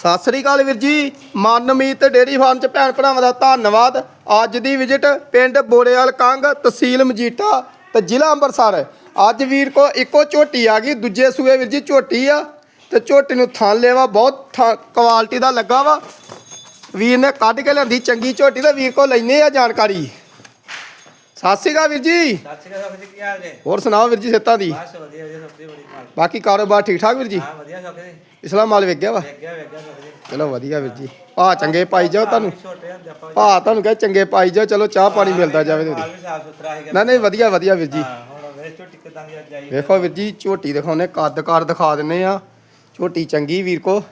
ਸਤਿ ਸ੍ਰੀ ਅਕਾਲ ਵੀਰ ਜੀ। Manmeet dairy farm ਚ ਭੈਣ ਭਰਾਵਾਂ ਦਾ ਧੰਨਵਾਦ। ਅੱਜ ਦੀ ਵਿਜ਼ਿਟ ਪਿੰਡ ਬੋੜੇਵਾਲ ਕੰਗ ਤਹਿਸੀਲ ਮਜੀਠਾ ਤੇ ਜ਼ਿਲ੍ਹਾ ਅੰਮ੍ਰਿਤਸਰ। ਅੱਜ ਵੀਰ ਕੋ ਇੱਕੋ ਝੋਟੀ ਆ ਗਈ, ਦੂਜੇ ਸੂਏ ਵੀਰ ਜੀ ਝੋਟੀ ਆ ਤੇ ਝੋਟੀ ਨੂੰ ਥਣ ਲੈਵਾ ਬਹੁਤ ਥਾਂ- ਕੁਆਲਿਟੀ ਦਾ ਲੱਗਾ ਵਾ। ਵੀਰ ਨੇ ਕੱਢ ਕੇ ਲਿਆਂਦੀ, ਚੰਗੀ ਝੋਟੀ ਤੇ ਵੀਰ ਕੋ ਲੈਨੇ ਆ ਜਾਣਕਾਰੀ। ਸਤਿ ਸ੍ਰੀ ਅਕਾਲ ਵੀਰ ਜੀ। ਸਤਿ ਸ਼੍ਰੀ ਅਕਾਲ ਜੀ ਕੀ ਹਾਲ ਜੇ? ਹੋਰ ਸੁਣਾਓ ਵੀਰ ਜੀ ਸਿਹਤਾਂ ਦੀ? ਬਸ ਵਧੀਆ ਵਧੀਆ ਸਭ ਤੋਂ ਬੜੀ ਮਾਲ ਬਾਕੀ ਕਾਰੋਬਾਰ ਠੀਕ ਠਾਕ ਵੀਰ ਜੀ? ਹਾਂ ਵਧੀਆ ਸਭ ਜੀ ਇਸਲਾਮ ਮਾਲ ਵੇਖ ਗਿਆ ਵਾ? ਵੇਖ ਗਿਆ ਵੇਖ ਗਿਆ ਸਭ ਜੀ ਚਲੋ ਵਧੀਆ ਵੀਰ ਜੀ। ਭਾ ਚੰਗੇ ਪਾਈ ਜਾਓ ਤੁਹਾਨੂੰ। ਛੋਟੇ ਹੁੰਦੇ ਆਪਾਂ ਭਾ ਤੁਹਾਨੂੰ ਕਹੇ ਚੰਗੇ ਪਾਈ ਜਾਓ ਚਲੋ ਚਾਹ ਪਾਣੀ ਮਿਲਦਾ ਜਾਵੇ ਤੇ ਮਾਲ ਵੀ ਸਾਫ਼ ਸੁਥਰਾ ਹੈਗਾ ਨਾ ਨਹੀਂ ਵਧੀਆ ਵਧੀਆ ਵੀਰ ਜੀ। ਹਾਂ ਹੁਣ ਵੇਖ ਝੋਟੀ ਕਿਦਾਂ ਦੀ ਅੱਜ ਆਈ। ਵੇਖੋ ਵੀਰ ਜੀ ਝੋਟੀ ਦਿਖਾਉਨੇ ਕੱਦ ਕਾਰ ਦਿਖਾ ਦਿੰਨੇ ਆ ਝੋਟੀ ਚੰਗੀ ਵੀਰ ਕੋ।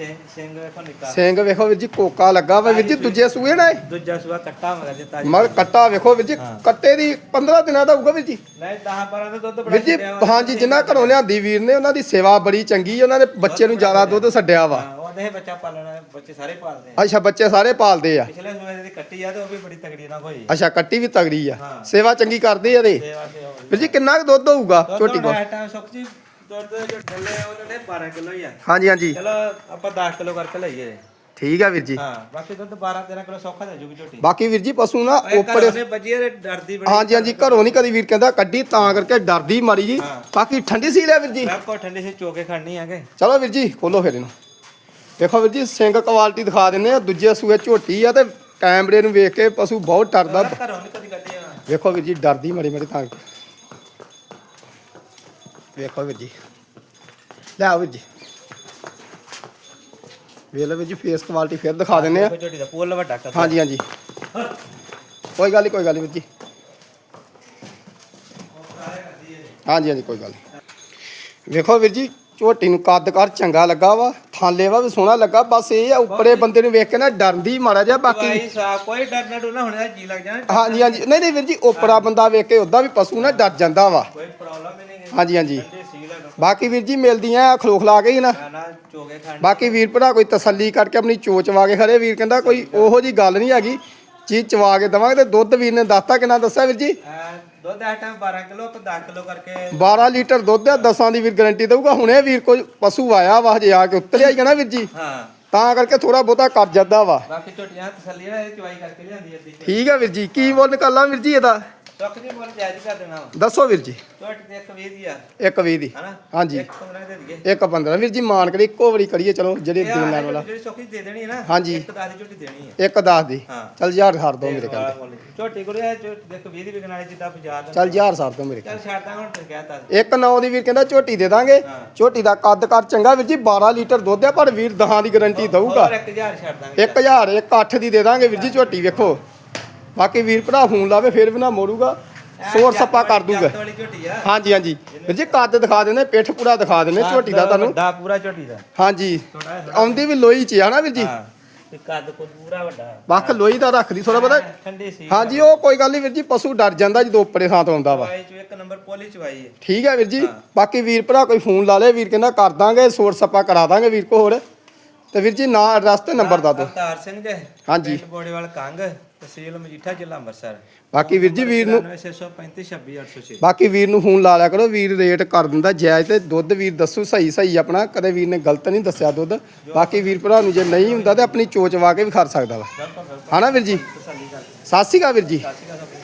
ਸਿੰਘ ਸਿੰਘ ਵੇਖੋ ਨਿੱਕਾ। ਸਿੰਘ ਵੇਖੋ ਵੀਰ ਜੀ ਕੋਕਾ ਲੱਗਾ ਵਾ ਵੀਰ ਜੀ ਦੂਜੇ ਸੂਏ ਨਾ ਇਹ। ਦੂਜਾ ਸੁਆ ਕੱਟਾ ਮਗਾ ਜੇ ਤਾਜੀ। ਮਗਰ ਕੱਟਾ ਵੇਖੋ ਵੀਰ ਜੀ ਹਾਂ। ਕੱਟੇ ਦੀ 15 ਦਿਨਾਂ ਦਾ ਹੋਊਗਾ ਵੀਰ ਜੀ। ਨਹੀਂ 10 12 ਦਾ ਦੁੱਧ ਬੜਾ ਵੀਰ ਜੀ ਛੱਡਿਆ ਵਾ। ਹਾਂਜੀ ਜਿੰਨਾ ਘਰੋਂ ਲਿਆਂਦੀ ਵੀਰ ਨੇ ਉਹਨਾਂ ਦੀ ਸੇਵਾ ਬੜੀ ਚੰਗੀ ਉਹਨਾਂ ਨੇ ਬੱਚੇ ਨੂੰ ਜ਼ਿਆਦਾ ਦੁੱਧ ਛੱਡਿਆ ਵਾ। ਹਾਂ ਉਹਦੇ ਬੱਚਾ ਪਾਲਣਾ ਹੈ, ਬੱਚੇ ਸਾਰੇ ਪਾਲਦੇ ਆ। ਅੱਛਾ ਬੱਚੇ ਸਾਰੇ ਪਾਲਦੇ ਆ। ਪਿਛਲੇ ਸੂਏ ਦੀ ਕੱਟੀ ਆ ਤੇ ਉਹ ਵੀ ਬੜੀ ਤਗੜੀ ਨਾਲ ਹੋਈ। ਅੱਛਾ ਕੱਟੀ ਵੀ ਤਗੜੀ ਆ। ਹਾਂ। ਸੇਵਾ ਚੰਗੀ ਕਰਦੇ ਆ ਦੇ ਸੇਵਾ ਵੀਰ ਜੀ ਕਿੰਨਾ ਕੁ ਦੁੱਧ ਹੋਊਗਾ ਝੋਟੀ ਕੋ ਜੀ ਦੁੱਧ ਜੋ ਢੱਲੇ ਉਹਨਾਂ ਨੇ 12 ਕਿਲੋ ਹੀ ਆ। ਹਾਂਜੀ ਹਾਂਜੀ। ਚਲੋ ਆਪਾਂ 10 ਕਿਲੋ ਕਰਕੇ ਲਈਏ। ਠੀਕ ਆ ਵੀਰ ਜੀ। ਹਾਂ ਬਾਕੀ ਦੁੱਧ 12 13 ਕਿਲੋ ਸੌਖਾ ਦੇ ਜੂਗੀ ਝੋਟੀ। ਬਾਕੀ ਵੀਰ ਜੀ ਪਸ਼ੂ ਨਾ ਉੱਪਰ ਤੇ ਡਰਦੀ ਬੜੀ। ਹਾਂਜੀ ਹਾਂਜੀ ਘਰੋਂ ਨਹੀਂ ਕਦੀ ਵੀਰ ਕਹਿੰਦਾ ਕੱਢੀ ਤਾਂ ਕਰਕੇ ਡਰਦੀ ਮਾਰੀ ਜੀ। ਬਾਕੀ ਠੰਡੀ ਸੀ ਲੈ ਵੀਰ ਜੀ। ਕੋ ਠੰਡੀ ਸੇ ਚੋਕੇ ਖੜਨੀ ਆਗੇ ਚਲੋ ਵੀਰ ਜੀ ਖੋਲੋ ਫਿਰ ਇਹਨੂੰ। ਦੇਖੋ ਵੀਰ ਜੀ ਸਿੰਘ ਕੁਆਲਿਟੀ ਦਿਖਾ ਦਿੰਨੇ ਆ ਦੂਜੇ ਸੂਏ ਝੋਟੀ ਆ ਤੇ ਕੈਮਰੇ ਨੂੰ ਵੇਖ ਕੇ ਪਸ਼ੂ ਬਹੁਤ ਡਰਦਾ। ਘਰੋਂ ਨਹੀਂ ਕਦੀ ਕੱਢੀ ਆ। ਵੇਖੋ ਵੀਰ ਜੀ ਡਰਦੀ ਮੜੀ ਮੜੀ ਤਾਂ ਕਰਕੇ। ਵੇਖੋ ਵੀਰ ਜੀ। ਲੈ ਆਓ ਵੀਰ ਜੀ। ਵੇਖ ਲਓ ਵੀਰ ਜੀ ਫੇਸ ਕੁਆਲਿਟੀ ਫਿਰ ਦਿਖਾ ਦਿੰਨੇ ਆ। ਝੋਟੀ ਦਾ ਪੋਲ ਵੱਡਾ ਕਰ ਹਾਂਜੀ ਹਾਂਜੀ। ਕੋਈ ਗੱਲ ਨਹੀਂ ਕੋਈ ਗੱਲ ਨਹੀਂ ਵੀਰ ਜੀ। ਹਾਂਜੀ ਹਾਂਜੀ ਕੋਈ ਗੱਲ ਨਹੀਂ ਵੇਖੋ ਵੀਰ ਜੀ ਝੋਟੀ ਨੂੰ ਕੱਦ ਕਰ ਚੰਗਾ ਲੱਗਾ ਵਾ ਥਾਲੇ ਵਾ ਵੀ ਸੋਹਣਾ ਲੱਗਾ ਬਸ ਇਹ ਆ ਉੱਪਰੇ ਬੰਦੇ ਨੂੰ ਵੇਖ ਕੇ ਨਾ ਡਰਦੀ ਮਾੜਾ ਜਿਹਾ ਬਾਕੀ ਬਾਕੀ ਸਾ ਕੋਈ ਡਰ ਨਾ ਡੁਣਾ ਹੋਣਾ ਜੀ ਲੱਗ ਜਾਣਾ। ਹਾਂਜੀ ਹਾਂਜੀ। ਨਹੀਂ ਨਹੀਂ ਵੀਰ ਜੀ ਉੱਪਰਾ ਬੰਦਾ ਵੇਖ ਕੇ ਉਦਾਂ ਵੀ ਪਸ਼ੂ ਨਾ ਡਰ ਜਾਂਦਾ ਵਾ। ਕੋਈ ਪ੍ਰੋਬਲਮ ਹੀ ਨਹੀਂ ਗੀ। ਹਾਂਜੀ ਹਾਂਜੀ। ਬਾਕੀ ਵੀਰ ਜੀ ਮਿਲਦੀਆਂ ਖਲੋਖਲਾ ਕੇ ਹੀ ਨਾ। ਬਾਕੀ ਵੀਰ ਭਰਾ ਕੋਈ ਤਸੱਲੀ ਕਰਕੇ ਆਪਣੀ ਚੋਚ ਵਾ ਕੇ ਖੜੇ ਵੀਰ ਕਹਿੰਦਾ ਕੋਈ ਉਹੋ ਜੀ ਗੱਲ ਨਹੀਂ ਹੈਗੀ ਚੀਜ਼ ਚਵਾ ਕੇ ਦਵਾਂਗੇ ਤੇ ਦੁੱਧ ਵੀਰ ਨੇ ਦੱਸਤਾ ਕਿੰਨਾ ਦੱਸਿਆ ਵੀਰ ਜੀ? ਦੁੱਧ ਟਾਈਮ 12 ਕਿਲੋ ਤੇ 10 ਕਿਲੋ ਕਰਕੇ 12 ਲੀਟਰ ਦੁੱਧ ਆ ਦਸਾਂ ਦੀ ਵੀਰ ਗਾਰੰਟੀ ਦਊਗਾ। ਹੁਣੇ ਵੀਰ ਕੋਈ ਪਸ਼ੂ ਆਇਆ ਵਾ ਹਜੇ ਆ ਕੇ ਉਤਰਿਆ ਹੀ ਨਾ ਵੀਰ ਜੀ। ਹਾਂ। ਤਾਂ ਕਰਕੇ ਥੋੜਾ ਬਹੁਤਾ ਕਰ ਜਾਂਦਾ ਵਾ। ਬਾਕੀ ਝੋਟੀਆਂ ਤਸੱਲੀ ਨਾਲ ਇਹ ਚਵਾਈ ਕਰਕੇ ਲਿਆਂਦੀ ਅੱਧੀ ਠੀਕ ਆ ਵੀਰ ਜੀ ਕੀ ਮੁੱਲ ਨਿਕਾਲਾਂ ਵੀਰ ਜੀ ਇਹਦਾ? ਸੁੱਖ ਜੀ ਮੁੱਲ ਜਾਇਜ਼ ਕਰ ਦੇਣਾ ਵਾ। ਦੱਸੋ ਵੀਰ ਜੀ। ਝੋਟੀ ਤੇ ਇੱਕ ਵੀਹ ਦੀ ਆ। ਇੱਕ ਵੀਹ ਦੀ। ਹਨਾ? ਹਾਂਜੀ। ਇੱਕ 15 ਦੇ ਦਈਏ। ਇੱਕ 15 ਵੀਰ ਜੀ ਮਾਨ ਕਰੀ ਇੱਕੋ ਵਾਰੀ ਕਰੀਏ ਚਲੋ ਜਿਹੜੇ ਇਹ ਦੇਣ ਲੈਣ ਵਾਲਾ। ਜਿਹੜੀ ਸੁੱਖ ਜੀ ਦੇ ਦੇਣੀ ਹੈ ਨਾ ਹਾਂਜੀ। ਇੱਕ 10 ਦੀ ਝੋਟੀ ਦੇਣੀ ਹੈ ਇੱਕ 10 ਦੀ। ਹਾਂ। ਚੱਲ ਯਾਰ ਛੱਡ ਦੋ ਮੇਰੇ ਕਹਿੰਦੇ ਝੋਟੀ ਕੋਲ ਇਹ ਝੋਟੀ ਦੇ ਇੱਕ 20 ਦੀ ਵਿਕਣ ਵਾਲੀ ਜਿੱਦਾਂ 50 ਦਾ। ਚੱਲ ਯਾਰ ਛੱਡ ਦੋ ਮੇਰੇ ਚੱਲ ਛੱਡ ਹੁਣ ਕਹਿਤਾ ਇੱਕ ਨੌ ਦੀ ਵੀਰ ਕਹਿੰਦਾ ਝੋਟੀ ਦੇ ਦਾਂਗੇ। ਹਾਂ। ਝੋਟੀ ਦਾ ਕੱਦ ਕਰ ਚੰਗਾ ਵੀਰ ਜੀ 12 ਲੀਟਰ ਦੁੱਧ ਆ ਪਰ ਵੀਰ ਦਹਾਂ ਦੀ ਗਾਰੰਟੀ ਦਊਗਾ। ਹੋਰ 1000 ਛੱਡ ਦਾਂਗੇ। 1000 ਇੱਕ 8 ਦੀ ਦੇ ਦਾਂਗੇ ਵੀਰ ਜੀ ਝੋਟੀ ਵੇਖੋ। ਬਾਕੀ ਵੀਰ ਭਰਾ ਫੋਨ ਲਾਵੇ ਫਿਰ ਵੀ ਨਾ ਮੋੜੂਗਾ। ਸੋਰ ਸੱਪਾ ਕਰ ਦੂਗਾ। ਝੋਟੀ ਹਾਂਜੀ ਹਾਂਜੀ। ਵੀਰ ਜੀ ਕੱਦ ਦਿਖਾ ਦਿੰਦੇ ਪਿੱਠ ਪੂਰਾ ਦਿਖਾ ਦਿੰਦੇ ਝੋਟੀ ਦਾ ਤੁਹਾਨੂੰ। ਵੱਡਾ ਪੂਰਾ ਝੋਟੀ ਦਾ। ਹਾਂਜੀ। ਆਉਂਦੀ ਵੀ ਲੋਈ ਚ ਆ ਨਾ ਵੀਰ ਜੀ? ਕੱਦ ਕੋ ਪੂਰਾ ਵੱਡਾ। ਬੱਖ ਲੋਈ ਦਾ ਰੱਖਦੀ ਥੋੜਾ ਬਹੁਤਾ। ਠੰਡੀ ਸੀ। ਹਾਂਜੀ ਉਹ ਕੋਈ ਗੱਲ ਨਹੀਂ ਵੀਰ ਜੀ ਪਸ਼ੂ ਡਰ ਜਾਂਦਾ ਜਦੋਂ ਉੱਪਰੇ ਥਾਂ ਤੋਂ ਆਉਂਦਾ ਵਾ। ਚਵਾਈ ਚ ਇੱਕ ਨੰਬਰ ਪੋਲੀ ਚਵਾਈ ਹੈ। ਠੀਕ ਹੈ ਵੀਰ ਜੀ। ਬਾਕੀ ਵੀਰ ਭਰਾ ਕੋਈ ਫੋਨ ਲਾ ਲੇ ਵੀਰ ਕਹਿੰਦਾ ਕਰ ਦਾਂਗੇ ਸੋਰ ਸੱਪਾ ਕਰਾ ਦਾਂਗੇ ਵੀਰ ਕੋ ਹੋਰ। ਤੇ ਵੀਰ ਜੀ ਨਾਂ ਐਡਰੈਸ ਤੇ ਨੰਬਰ ਦੱਸ ਦਿਓ। ਅਵਤਾਰ ਸਿੰਘ ਜੀ ਹਾਂਜੀ। ਪਿੰਡ ਬੋੜੇਵਾਲ ਕੰਗ ਤਹਿਸੀਲ ਮਜੀਠਾ ਜ਼ਿਲ੍ਹਾ ਅੰਮ੍ਰਿਤਸਰ। ਬਾਕੀ ਵੀਰ ਜੀ ਵੀਰ ਨੂੰ 9635 26806 ਬਾਕੀ ਵੀਰ ਨੂੰ ਫੋਨ ਲਾ ਲਿਆ ਕਰੋ ਵੀਰ ਰੇਟ ਕਰ ਦਿੰਦਾ ਜਾਇਜ਼ ਤੇ ਦੁੱਧ ਵੀਰ ਦੱਸੂ ਸਹੀ ਸਹੀ ਆਪਣਾ ਕਦੇ ਵੀਰ ਨੇ ਗਲਤ ਨਹੀਂ ਦੱਸਿਆ ਦੁੱਧ। ਬਾਕੀ ਵੀਰ ਭਰਾ ਨੂੰ ਜੇ ਨਹੀਂ ਹੁੰਦਾ ਤੇ ਆਪਣੀ ਚੋਚ ਵਾ ਕੇ ਵੀ ਖੜ ਸਕਦਾ ਵਾ। ਹਨਾ ਵੀਰ ਜੀ? ਸਤਿ ਸ਼੍ਰੀ ਅਕਾਲ। ਵੀਰ ਜੀ। ਸਤਿ ਸ਼੍ਰੀ ਅਕਾਲ